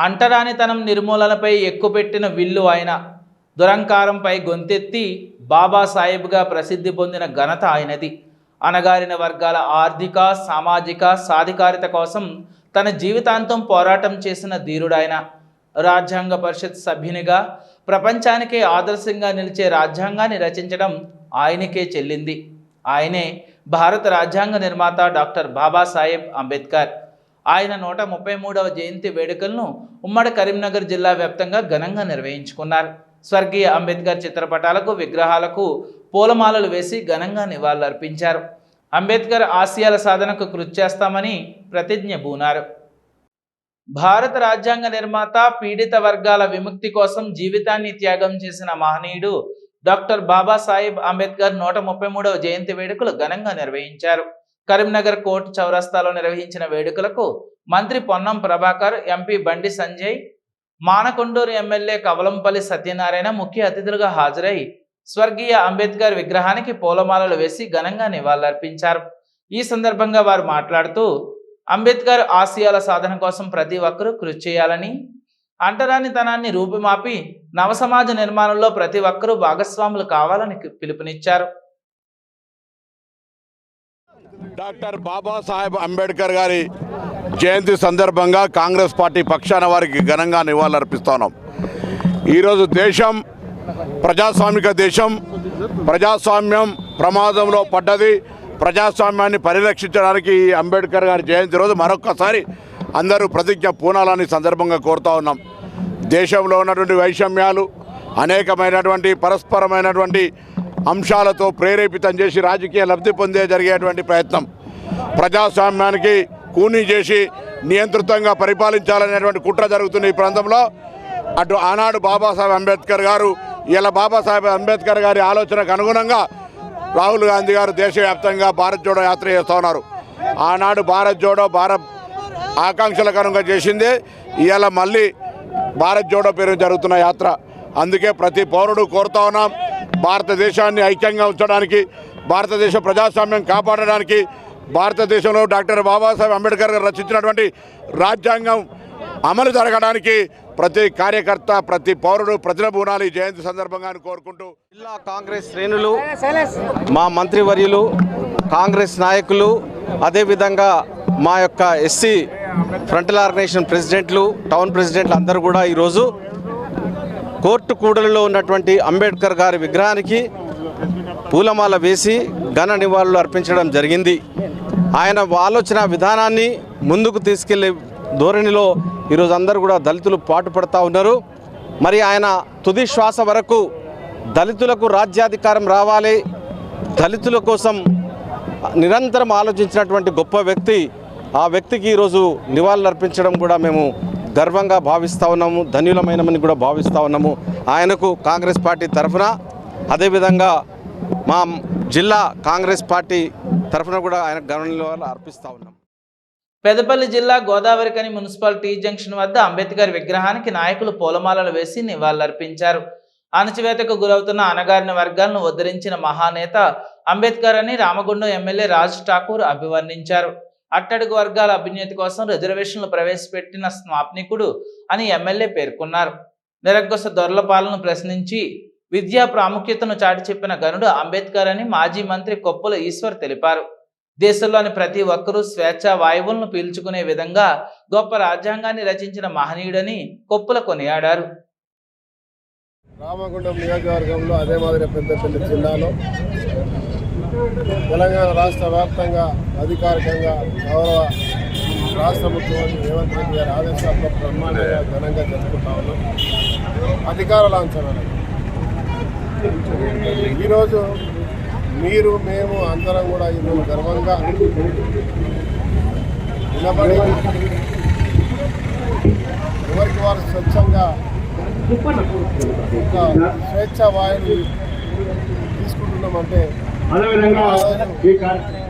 అంటరానితనం నిర్మూలనపై ఎక్కుపెట్టిన విల్లు ఆయన. దురంకారంపై గొంతెత్తి బాబాసాహెబ్గా ప్రసిద్ధి పొందిన ఘనత ఆయనది. అణగారిన వర్గాల ఆర్థిక సామాజిక సాధికారిత కోసం తన జీవితాంతం పోరాటం చేసిన ధీరుడాయన. రాజ్యాంగ పరిషత్ సభ్యునిగా ప్రపంచానికే ఆదర్శంగా నిలిచే రాజ్యాంగాన్ని రచించడం ఆయనకే చెల్లింది. ఆయనే భారత రాజ్యాంగ నిర్మాత డాక్టర్ బాబాసాహెబ్ అంబేద్కర్. ఆయన నూట ముప్పై మూడవ జయంతి వేడుకలను ఉమ్మడి కరీంనగర్ జిల్లా వ్యాప్తంగా ఘనంగా నిర్వహించుకున్నారు. స్వర్గీయ అంబేద్కర్ చిత్రపటాలకు విగ్రహాలకు పూలమాలలు వేసి ఘనంగా నివాళులర్పించారు. అంబేద్కర్ ఆశయాల సాధనకు కృషి చేస్తామని ప్రతిజ్ఞ బూనారు. భారత రాజ్యాంగ నిర్మాత పీడిత వర్గాల విముక్తి కోసం జీవితాన్ని త్యాగం చేసిన మహనీయుడు డాక్టర్ బాబాసాహెబ్ అంబేద్కర్ నూట ముప్పై మూడవ జయంతి వేడుకలు ఘనంగా నిర్వహించారు. కరీంనగర్ కోర్టు చౌరస్తాలో నిర్వహించిన వేడుకలకు మంత్రి పొన్నం ప్రభాకర్ ఎంపీ బండి సంజయ్ మానకొండూరు ఎమ్మెల్యే కవలంపల్లి సత్యనారాయణ ముఖ్య అతిథులుగా హాజరై స్వర్గీయ అంబేద్కర్ విగ్రహానికి పూలమాలలు వేసి ఘనంగా నివాళులర్పించారు. ఈ సందర్భంగా వారు మాట్లాడుతూ అంబేద్కర్ ఆశయాల సాధన కోసం ప్రతి ఒక్కరూ కృషి చేయాలని అంటరానితనాన్ని రూపుమాపి నవసమాజ నిర్మాణంలో ప్రతి ఒక్కరూ భాగస్వాములు కావాలని పిలుపునిచ్చారు. డాక్టర్ బాబాసాహెబ్ అంబేద్కర్ గారి జయంతి సందర్భంగా కాంగ్రెస్ పార్టీ పక్షాన వారికి ఘనంగా నివాళులర్పిస్తున్నాం. ఈరోజు దేశం ప్రజాస్వామిక దేశం. ప్రజాస్వామ్యం ప్రమాదంలో పడ్డది. ప్రజాస్వామ్యాన్ని పరిరక్షించడానికి ఈ అంబేద్కర్ గారి జయంతి రోజు మరొక్కసారి అందరూ ప్రతిజ్ఞ పూనాలని సందర్భంగా కోరుతా ఉన్నాం. దేశంలో ఉన్నటువంటి వైషమ్యాలు అనేకమైనటువంటి పరస్పరమైనటువంటి అంశాలతో ప్రేరేపితం చేసి రాజకీయ లబ్ధి పొందే జరిగేటువంటి ప్రయత్నం. ప్రజాస్వామ్యానికి కూనీ చేసి నియంత్రితంగా పరిపాలించాలనేటువంటి కుట్ర జరుగుతున్న ఈ ప్రాంతంలో అటు ఆనాడు బాబాసాహెబ్ అంబేద్కర్ గారు ఇలా బాబాసాహెబ్ అంబేద్కర్ గారి ఆలోచనకు అనుగుణంగా రాహుల్ గాంధీ గారు దేశవ్యాప్తంగా భారత్ జోడో యాత్ర చేస్తూ ఉన్నారు. ఆనాడు భారత్ జోడో భారత్ ఆకాంక్షలకు అనుగుణంగా చేసిందే. ఇవాళ మళ్ళీ భారత్ జోడో పేరు జరుగుతున్న యాత్ర. అందుకే ప్రతి పౌరుడు కోరుతా ఉన్నాం. భారతదేశాన్ని ఐక్యంగా ఉంచడానికి భారతదేశ ప్రజాస్వామ్యం కాపాడడానికి భారతదేశంలో డాక్టర్ బాబాసాహెబ్ అంబేద్కర్ గారు రచించినటువంటి రాజ్యాంగం అమలు జరగడానికి ప్రతి కార్యకర్త ప్రతి పౌరుడు ప్రజల బూనాలి జయంతి సందర్భంగా కోరుకుంటూ జిల్లా కాంగ్రెస్ శ్రేణులు మా మంత్రివర్యులు కాంగ్రెస్ నాయకులు అదేవిధంగా మా యొక్క ఎస్సీ ఫ్రంటల్ ఆర్గనైజేషన్ ప్రెసిడెంట్లు టౌన్ ప్రెసిడెంట్లు అందరూ కూడా ఈరోజు కోర్టు కూడలిలో ఉన్నటువంటి అంబేద్కర్ గారి విగ్రహానికి పూలమాల వేసి ఘన నివాళులు అర్పించడం జరిగింది. ఆయన ఆలోచన విధానాన్ని ముందుకు తీసుకెళ్ళే ధోరణిలో ఈరోజు అందరూ కూడా దళితులు పాటుపడతా ఉన్నారు. మరి ఆయన తుది శ్వాస వరకు దళితులకు రాజ్యాధికారం రావాలి దళితుల కోసం నిరంతరం ఆలోచించినటువంటి గొప్ప వ్యక్తి ఆ వ్యక్తికి ఈరోజు నివాళులు అర్పించడం కూడా మేము గర్వంగా భావిస్తూ ఉన్నాము ధన్యులమైనమని కూడా భావిస్తూ ఉన్నాము. ఆయనకు కాంగ్రెస్ పార్టీ తరఫున అదేవిధంగా మా జిల్లా కాంగ్రెస్ పార్టీ తరఫున కూడా ఆయన ఘన అర్పిస్తూ ఉన్నాం పెదపల్లి జిల్లా గోదావరికని మున్సిపల్ టీ జంక్షన్ వద్ద అంబేద్కర్ విగ్రహానికి నాయకులు పూలమాలలు వేసి నివాళులర్పించారు. అణచివేతకు గురవుతున్న అనగారిన వర్గాలను ఉద్ధరించిన మహానేత అంబేద్కర్ అని రామగుండం ఎమ్మెల్యే రాజ్ ఠాకూర్ అభివర్ణించారు. అట్టడుగు వర్గాల అభ్యున్నతి కోసం రిజర్వేషన్లు ప్రవేశపెట్టిన స్నాప్నికుడు అని ఎమ్మెల్యే పేర్కొన్నారు. నిరంకుశ దొరల పాలను ప్రశ్నించి విద్యా ప్రాముఖ్యతను చాటి చెప్పిన గనుడు అంబేద్కర్ అని మాజీ మంత్రి కొప్పుల ఈశ్వర్ తెలిపారు. దేశంలోని ప్రతి ఒక్కరూ స్వేచ్ఛ వాయువులను పీల్చుకునే విధంగా గొప్ప రాజ్యాంగాన్ని రచించిన మహనీయుడని కొప్పుల కొనియాడారు. రామగుండం నియోజకవర్గంలో అదే మాదిరి పెద్దపల్లి జిల్లాలో తెలంగాణ రాష్ట్ర వ్యాప్తంగా అధికారికంగా గౌరవ రాష్ట్ర ముఖ్యమంత్రి రేవంత్ రెడ్డి గారి ఆదేశాలతో బ్రహ్మాండంగా ఘనంగా జరుపుకుంటా ఉన్నాం. అధికార లాంఛనం ఈరోజు మీరు మేము అందరం కూడా ఈరోజు గర్వంగా నిలబడి ఎవరికి వారు స్వచ్ఛంగా ఒక స్వేచ్ఛ వాయువు తీసుకుంటున్నామంటే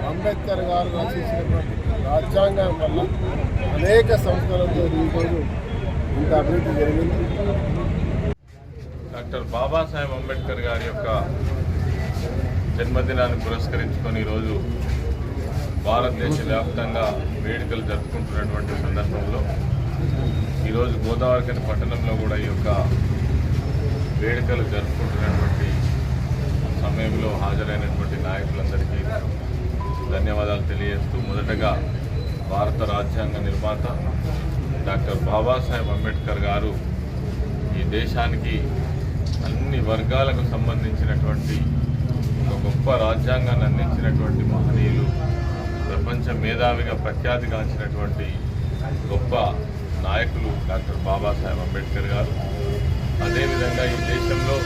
అంబేద్కర్ గారు రచించినటువంటి రాజ్యాంగం వల్ల అనేక సంస్కరణలతో ఈరోజు ఇంత అభివృద్ధి జరిగింది. డాక్టర్ బాబాసాహెబ్ అంబేద్కర్ గారి యొక్క జన్మదినాన్ని పురస్కరించుకొని ఈరోజు భారతదేశ వ్యాప్తంగా వేడుకలు జరుపుకుంటున్నటువంటి సందర్భంలో ఈరోజు గోదావరికని పట్టణంలో కూడా ఈ యొక్క వేడుకలు జరుపుకుంటున్నటువంటి సమయంలో హాజరైనటువంటి నాయకులందరికీ ధన్యవాదాలు తెలియజేస్తూ మొదటగా భారత రాజ్యాంగ నిర్మాత డాక్టర్ బాబాసాహెబ్ అంబేద్కర్ గారు ఈ దేశానికి అన్ని వర్గాలకు సంబంధించినటువంటి ఒక గొప్ప రాజ్యాంగాన్ని అందించినటువంటి మహనీయులు ప్రపంచ మేధావిగా ప్రఖ్యాతిగాంచినటువంటి గొప్ప నాయకులు డాక్టర్ బాబాసాహెబ్ అంబేద్కర్ గారు. అదేవిధంగా ఈ దేశంలో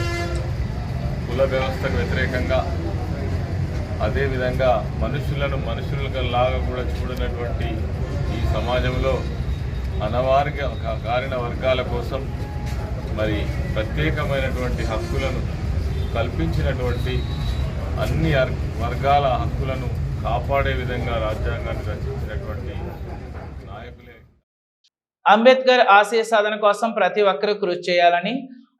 కుల వ్యవస్థకు వ్యతిరేకంగా అదేవిధంగా మనుషులను మనుషులుగా లాగా కూడా చూడనటువంటి ఈ సమాజంలో అనవార్య కారిన వర్గాల కోసం మరి ప్రత్యేకమైనటువంటి హక్కులను కల్పించినటువంటి అన్ని అర్- వర్గాల హక్కులను కాపాడే విధంగా రాజ్యాంగాన్ని రచించినటువంటి నాయకులే. అంబేద్కర్ ఆశయ సాధన కోసం ప్రతి ఒక్కరూ కృషి చేయాలని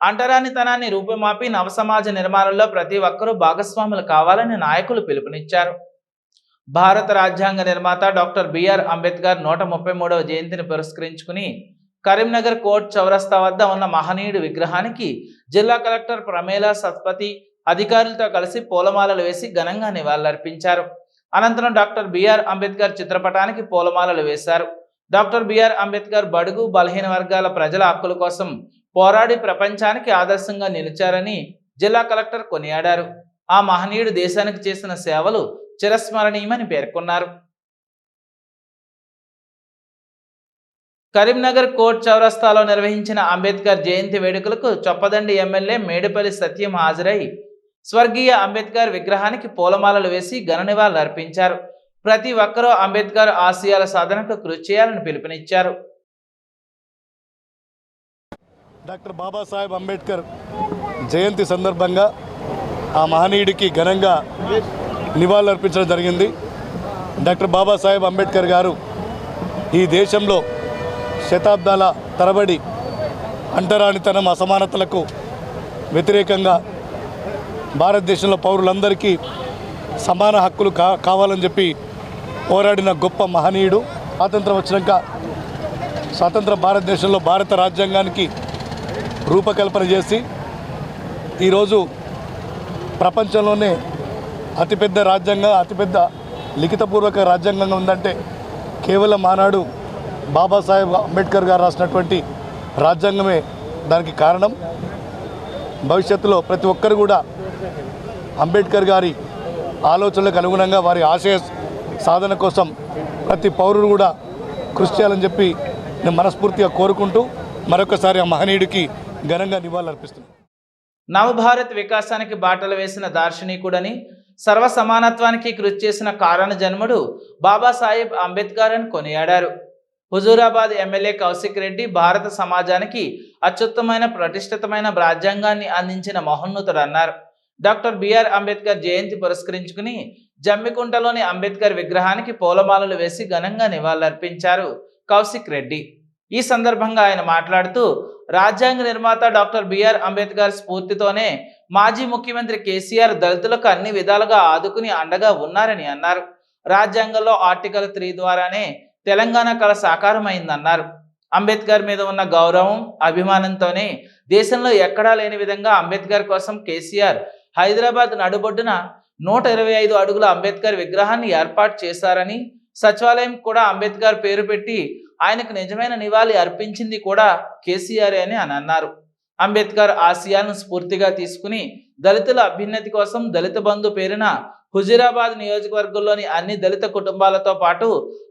అంటరానితనాన్ని రూపుమాపి నవసమాజ నిర్మాణంలో ప్రతి ఒక్కరూ భాగస్వాములు కావాలని నాయకులు పిలుపునిచ్చారు. భారత రాజ్యాంగ నిర్మాత డాక్టర్ బిఆర్ అంబేద్కర్ నూట ముప్పై మూడవ జయంతిని పురస్కరించుకుని కరీంనగర్ కోర్ట్ చౌరస్తా వద్ద ఉన్న మహనీయుడి విగ్రహానికి జిల్లా కలెక్టర్ ప్రమేళ సత్పతి అధికారులతో కలిసి పూలమాలలు వేసి ఘనంగా నివాళులర్పించారు. అనంతరం డాక్టర్ బిఆర్ అంబేద్కర్ చిత్రపటానికి పూలమాలలు వేశారు. డాక్టర్ బిఆర్ అంబేద్కర్ బడుగు బలహీన వర్గాల ప్రజల హక్కుల కోసం పోరాడి ప్రపంచానికి ఆదర్శంగా నిలిచారని జిల్లా కలెక్టర్ కొనియాడారు. ఆ మహనీయుడు దేశానికి చేసిన సేవలు చిరస్మరణీయమని పేర్కొన్నారు. కరీంనగర్ కోర్ట్ చౌరస్తాలో నిర్వహించిన అంబేద్కర్ జయంతి వేడుకలకు చొప్పదండి ఎమ్మెల్యే మేడిపల్లి సత్యం హాజరై స్వర్గీయ అంబేద్కర్ విగ్రహానికి పూలమాలలు వేసి ఘన నివాళులు అర్పించారు ప్రతి ఒక్కరూ అంబేద్కర్ ఆశయాల సాధనకు కృషి చేయాలని పిలుపునిచ్చారు. డాక్టర్ బాబాసాహెబ్ అంబేద్కర్ జయంతి సందర్భంగా ఆ మహనీయుడికి ఘనంగా నివాళులర్పించడం జరిగింది. డాక్టర్ బాబాసాహెబ్ అంబేద్కర్ గారు ఈ దేశంలో శతాబ్దాల తరబడి అంటరానితనం అసమానతలకు వ్యతిరేకంగా భారతదేశంలో పౌరులందరికీ సమాన హక్కులు కా కావాలని చెప్పి పోరాడిన గొప్ప మహనీయుడు. స్వాతంత్రం వచ్చినాక స్వతంత్ర భారతదేశంలో భారత రాజ్యాంగానికి రూపకల్పన చేసి ఈరోజు ప్రపంచంలోనే అతిపెద్ద రాజ్యాంగం అతిపెద్ద లిఖితపూర్వక రాజ్యాంగంగా ఉందంటే కేవలం ఆనాడు బాబాసాహెబ్ అంబేద్కర్ గారు రాసినటువంటి రాజ్యాంగమే దానికి కారణం. భవిష్యత్తులో ప్రతి ఒక్కరు కూడా అంబేద్కర్ గారి ఆలోచనలకు అనుగుణంగా వారి ఆశయ సాధన కోసం ప్రతి పౌరుడు కూడా కృషి చేయాలని చెప్పి నేను మనస్ఫూర్తిగా కోరుకుంటూ మరొకసారి ఆ మహనీయుడికి ఘనంగా నివాళులర్పిస్తున్నాం. నవభారత్ వికాసానికి బాటలు వేసిన దార్శనికుడని సర్వ సమానత్వానికి కృషి చేసిన కారణ జన్ముడు బాబాసాహెబ్ అంబేద్కర్ అని కొనియాడారు. హుజూరాబాద్ ఎమ్మెల్యే కౌశిక్ రెడ్డి భారత సమాజానికి అత్యుత్తమైన ప్రతిష్ఠితమైన రాజ్యాంగాన్ని అందించిన మహోన్నతుడన్నారు. డాక్టర్ బిఆర్ అంబేద్కర్ జయంతి పురస్కరించుకుని జమ్మికుంటలోని అంబేద్కర్ విగ్రహానికి పూలమాలలు వేసి ఘనంగా నివాళులర్పించారు కౌశిక్ రెడ్డి. ఈ సందర్భంగా ఆయన మాట్లాడుతూ రాజ్యాంగ నిర్మాత డాక్టర్ బిఆర్ అంబేద్కర్ స్ఫూర్తితోనే మాజీ ముఖ్యమంత్రి కేసీఆర్ దళితులకు అన్ని విధాలుగా ఆదుకుని అండగా ఉన్నారని అన్నారు. రాజ్యాంగంలో ఆర్టికల్ త్రీ ద్వారానే తెలంగాణ కళ సాకారమైందన్నారు. అంబేద్కర్ మీద ఉన్న గౌరవం అభిమానంతోనే దేశంలో ఎక్కడా లేని విధంగా అంబేద్కర్ కోసం కేసీఆర్ హైదరాబాద్ నడుబొడ్డున నూట ఇరవై ఐదు అడుగుల అంబేద్కర్ విగ్రహాన్ని ఏర్పాటు చేశారని సచివాలయం కూడా అంబేద్కర్ పేరు పెట్టి ఆయనకు నిజమైన నివాళి అర్పించింది కూడా కేసీఆర్ అని అని అన్నారు. అంబేద్కర్ ఆశయాలను స్ఫూర్తిగా తీసుకుని దళితుల అభ్యున్నతి కోసం దళిత బంధు పేరున హుజీరాబాద్ నియోజకవర్గంలోని అన్ని దళిత కుటుంబాలతో పాటు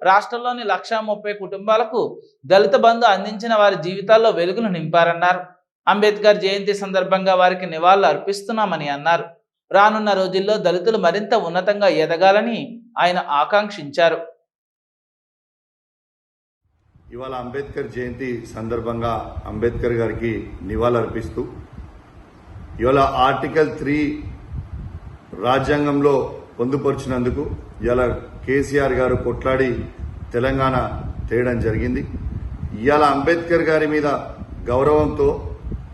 రాష్ట్రంలోని లక్షా ముప్పై కుటుంబాలకు దళిత బంధు అందించిన వారి జీవితాల్లో వెలుగులు నింపారన్నారు. అంబేద్కర్ జయంతి సందర్భంగా వారికి నివాళులు అర్పిస్తున్నామని అన్నారు. రానున్న రోజుల్లో దళితులు మరింత ఉన్నతంగా ఎదగాలని ఆయన ఆకాంక్షించారు. ఇవాళ అంబేద్కర్ జయంతి సందర్భంగా అంబేద్కర్ గారికి నివాళులర్పిస్తూ ఇవాళ ఆర్టికల్ త్రీ రాజ్యాంగంలో పొందుపరిచినందుకు ఇవాళ కేసీఆర్ గారు కొట్లాడి తెలంగాణ తేయడం జరిగింది. ఇవాళ అంబేద్కర్ గారి మీద గౌరవంతో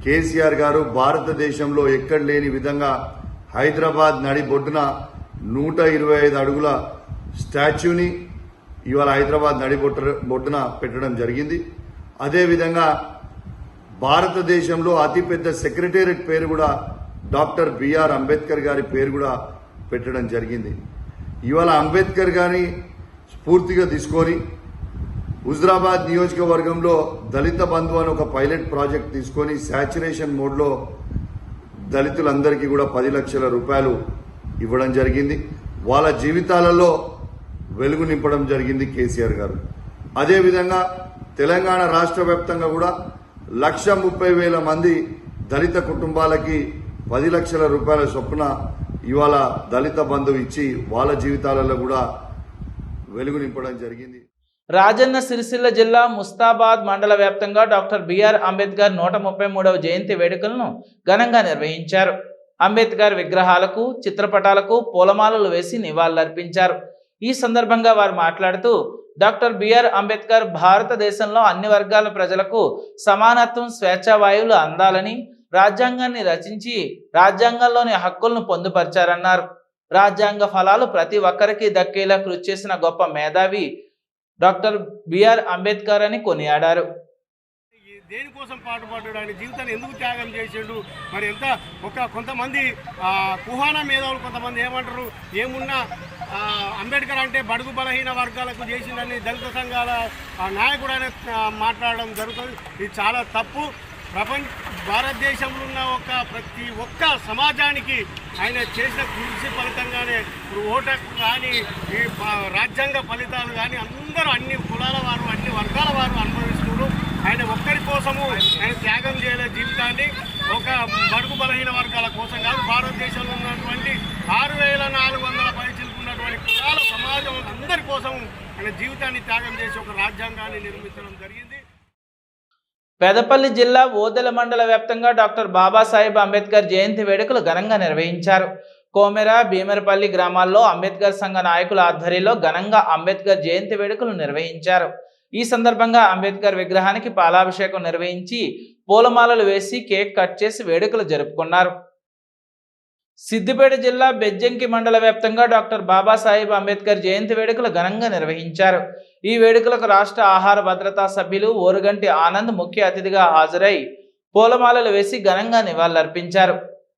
కేసీఆర్ గారు భారతదేశంలో ఎక్కడ లేని విధంగా హైదరాబాద్ నడిబొడ్డున నూట ఇరవై ఐదు అడుగుల స్టాచ్యూని ఇవాళ హైదరాబాద్ నడిబొట్ట బొడ్డున పెట్టడం జరిగింది. అదేవిధంగా భారతదేశంలో అతిపెద్ద సెక్రటేరియట్ పేరు కూడా డాక్టర్ బిఆర్ అంబేద్కర్ గారి పేరు కూడా పెట్టడం జరిగింది. ఇవాళ అంబేద్కర్ గారిని స్ఫూర్తిగా తీసుకొని హుజరాబాద్ నియోజకవర్గంలో దళిత బంధు అని ఒక పైలట్ ప్రాజెక్ట్ తీసుకొని శాచురేషన్ మోడ్లో దళితులందరికీ కూడా పది లక్షల రూపాయలు ఇవ్వడం జరిగింది. వాళ్ళ జీవితాలలో వెలుగు నింపడం జరిగింది కేసీఆర్ గారు. అదేవిధంగా తెలంగాణ రాష్ట్ర వ్యాప్తంగా కూడా లక్ష ముప్పై వేల మంది దళిత కుటుంబాలకి పది లక్షల రూపాయల చొప్పున ఇవాళ దళిత బంధు ఇచ్చి వాళ్ళ జీవితాలలో కూడా వెలుగు నింపడం జరిగింది. రాజన్న సిరిసిల్ల జిల్లా ముస్తాబాద్ మండల వ్యాప్తంగా డాక్టర్ బిఆర్ అంబేద్కర్ నూట ముప్పై మూడవ జయంతి వేడుకలను ఘనంగా నిర్వహించారు. అంబేద్కర్ విగ్రహాలకు చిత్రపటాలకు పూలమాలలు వేసి నివాళులర్పించారు. ఈ సందర్భంగా వారు మాట్లాడుతూ డాక్టర్ బిఆర్ అంబేద్కర్ భారతదేశంలో అన్ని వర్గాల ప్రజలకు సమానత్వం స్వేచ్ఛావాయువులు అందాలని రాజ్యాంగాన్ని రచించి రాజ్యాంగంలోని హక్కులను పొందుపరిచారన్నారు. రాజ్యాంగ ఫలాలు ప్రతి ఒక్కరికి దక్కేలా కృషి చేసిన గొప్ప మేధావి డాక్టర్ బిఆర్ అంబేద్కర్ అని కొనియాడారు. దేనికోసం పాటుపడ్డాడు? ఆయన జీవితాన్ని ఎందుకు త్యాగం చేసిండు? మరి ఎంత ఒక కొంతమంది కుహాన మేధావులు కొంతమంది ఏమంటారు? ఏమున్నా అంబేద్కర్ అంటే బడుగు బలహీన వర్గాలకు చేసిండని దళిత సంఘాల ఆ, నాయకుడు అనే మాట్లాడడం జరుగుతుంది. ఇది చాలా తప్పు. ప్రపంచ భారతదేశంలో ఉన్న ఒక ప్రతి ఒక్క సమాజానికి ఆయన చేసిన కృషి ఫలితంగానే ఇప్పుడు ఓటకు కానీ ఈ రాజ్యాంగ ఫలితాలు కానీ అందరూ అన్ని కులాల వారు అన్ని వర్గాల వారు అనుభవిస్తారు ఆయన ఒక్కరి కోసము ఆయన త్యాగం చేయలే జీవితాన్ని. ఒక బడుగు బలహీన వర్గాల కోసం కాదు భారతదేశంలో ఉన్నటువంటి ఆరు వేల నాలుగు వందల ఉన్నటువంటి కులాల సమాజం అందరి కోసం ఆయన జీవితాన్ని త్యాగం చేసి ఒక రాజ్యాంగాన్ని నిర్మించడం జరిగింది. పెదపల్లి జిల్లా ఓదెల మండల వ్యాప్తంగా డాక్టర్ బాబాసాహెబ్ అంబేద్కర్ జయంతి వేడుకలు ఘనంగా నిర్వహించారు. కోమెర భీమరపల్లి గ్రామాల్లో అంబేద్కర్ సంఘ నాయకుల ఆధ్వర్యంలో ఘనంగా అంబేద్కర్ జయంతి వేడుకలు నిర్వహించారు. ఈ సందర్భంగా అంబేద్కర్ విగ్రహానికి పాలాభిషేకం నిర్వహించి పూలమాలలు వేసి కేక్ కట్ చేసి వేడుకలు జరుపుకున్నారు. సిద్దిపేట జిల్లా బెజ్జంకి మండల వ్యాప్తంగా డాక్టర్ బాబాసాహెబ్ అంబేద్కర్ జయంతి వేడుకలు ఘనంగా నిర్వహించారు. ఈ వేడుకలకు రాష్ట్ర ఆహార భద్రతా సభ్యులు ఓరుగంటి ఆనంద్ ముఖ్య అతిథిగా హాజరై పూలమాలలు వేసి ఘనంగా నివాళులర్పించారు.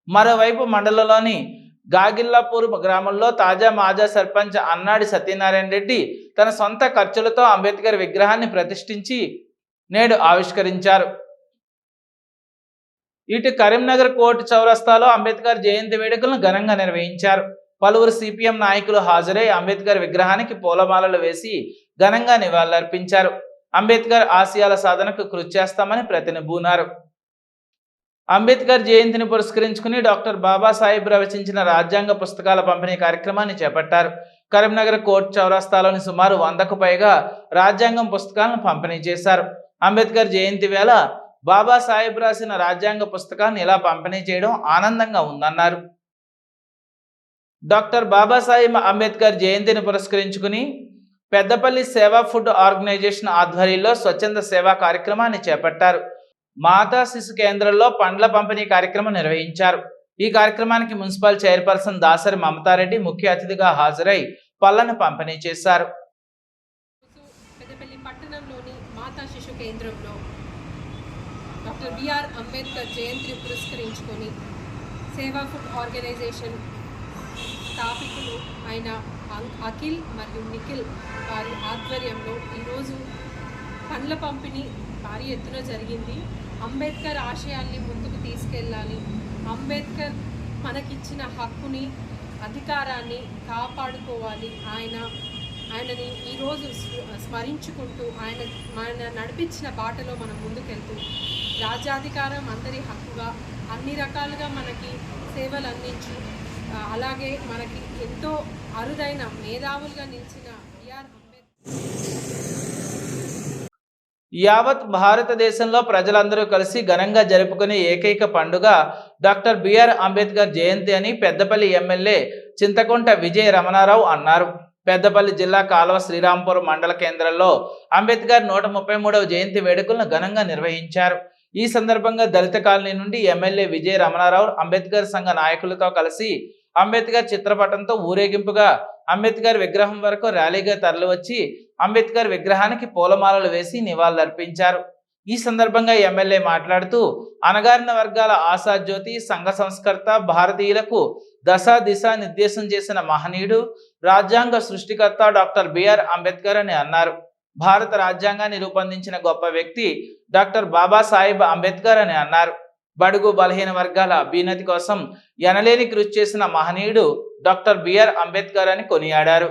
మరోవైపు మండలంలోని గాగిల్లాపూర్ గ్రామంలో తాజా మాజా సర్పంచ్ అన్నాడి సత్యనారాయణ రెడ్డి తన సొంత ఖర్చులతో అంబేద్కర్ విగ్రహాన్ని ప్రతిష్ఠించి నేడు ఆవిష్కరించారు. ఇటు కరీంనగర్ కోర్టు చౌరస్తాలో అంబేద్కర్ జయంతి వేడుకలను ఘనంగా నిర్వహించారు. పలువురు సిపిఎం నాయకులు హాజరై అంబేద్కర్ విగ్రహానికి పూలమాలలు వేసి ఘనంగా నివాళులర్పించారు. అంబేద్కర్ ఆశయాల సాధనకు కృషి చేస్తామని ప్రతినిబూనారు అంబేద్కర్ జయంతిని పురస్కరించుకుని డాక్టర్ బాబాసాహెబ్ రచించిన రాజ్యాంగ పుస్తకాల పంపిణీ కార్యక్రమాన్ని చేపట్టారు. కరీంనగర్ కోర్టు చౌరస్తాలోని సుమారు వందకు పైగా రాజ్యాంగం పుస్తకాలను పంపిణీ చేశారు. అంబేద్కర్ జయంతి వేళ బాబాసాహెబ్ రాసిన రాజ్యాంగ పుస్తకాన్ని ఇలా పంపిణీ చేయడం ఆనందంగా ఉందన్నారు. డాక్టర్ బాబాసాహెబ్ అంబేద్కర్ జయంతిని పురస్కరించుకుని పెద్దపల్లి సేవా ఫుడ్ ఆర్గనైజేషన్ ఆధ్వర్యంలో స్వచ్ఛంద సేవా కార్యక్రమాన్ని చేపట్టారు. మాతా శిశు కేంద్రంలో పండ్ల పంపిణీ కార్యక్రమం నిర్వహించారు. ఈ కార్యక్రమానికి మున్సిపల్ చైర్పర్సన్ దాసరి మమతారెడ్డి ముఖ్య అతిథిగా హాజరై పళ్ళను పంపిణీ చేశారు. పెద్దపల్లి పట్టణంలోని మాతా శిశు కేంద్రంలో డాక్టర్ బిఆర్ అంబేద్కర్ జయంతిని పురస్కరించుకొని సేవా ఫుడ్ ఆర్గనైజేషన్ స్థాపికులు అయిన అఖిల్ మరియు నిఖిల్ వారి ఆధ్వర్యంలో ఈరోజు పండ్ల పంపిణీ భారీ ఎత్తున జరిగింది. అంబేద్కర్ ఆశయాల్ని ముందుకు తీసుకెళ్ళాలి. అంబేద్కర్ మనకిచ్చిన హక్కుని అధికారాన్ని కాపాడుకోవాలి. ఆయన ఆయనని ఈరోజు స్మరించుకుంటూ ఆయన ఆయన నడిపించిన బాటలో మనం ముందుకెళ్తూ రాజ్యాధికారం అందరి హక్కుగా అన్ని రకాలుగా మనకి సేవలు అందించి అలాగే మనకి ఎంతో అరుదైన మేధావులుగా నిలిచిన బిఆర్ అంబేద్కర్. యావత్ భారతదేశంలో ప్రజలందరూ కలిసి ఘనంగా జరుపుకునే ఏకైక పండుగ డాక్టర్ బిఆర్ అంబేద్కర్ జయంతి అని పెద్దపల్లి ఎమ్మెల్యే చింతకుంట విజయ రమణారావు అన్నారు. పెద్దపల్లి జిల్లా కాలువ శ్రీరాంపురం మండల కేంద్రంలో అంబేద్కర్ నూట ముప్పై మూడవ జయంతి వేడుకలను ఘనంగా నిర్వహించారు. ఈ సందర్భంగా దళిత కాలనీ నుండి ఎమ్మెల్యే విజయ రమణారావు అంబేద్కర్ సంఘ నాయకులతో కలిసి అంబేద్కర్ చిత్రపటంతో ఊరేగింపుగా అంబేద్కర్ విగ్రహం వరకు ర్యాలీగా తరలివచ్చి అంబేద్కర్ విగ్రహానికి పూలమాలలు వేసి నివాళులర్పించారు. ఈ సందర్భంగా ఎమ్మెల్యే మాట్లాడుతూ అణగారిన వర్గాల ఆశాజ్యోతి సంఘ సంస్కర్త భారతీయులకు దశ దిశ నిర్దేశం చేసిన మహనీయుడు రాజ్యాంగ సృష్టికర్త డాక్టర్ బిఆర్ అంబేద్కర్ అని అన్నారు. భారత రాజ్యాంగాన్ని రూపొందించిన గొప్ప వ్యక్తి డాక్టర్ బాబాసాహెబ్ అంబేద్కర్ అని అన్నారు. బడుగు బలహీన వర్గాల అభ్యున్నతి కోసం ఎనలేని కృషి చేసిన మహనీయుడు డాక్టర్ బిఆర్ అంబేద్కర్ అని కొనియాడారు.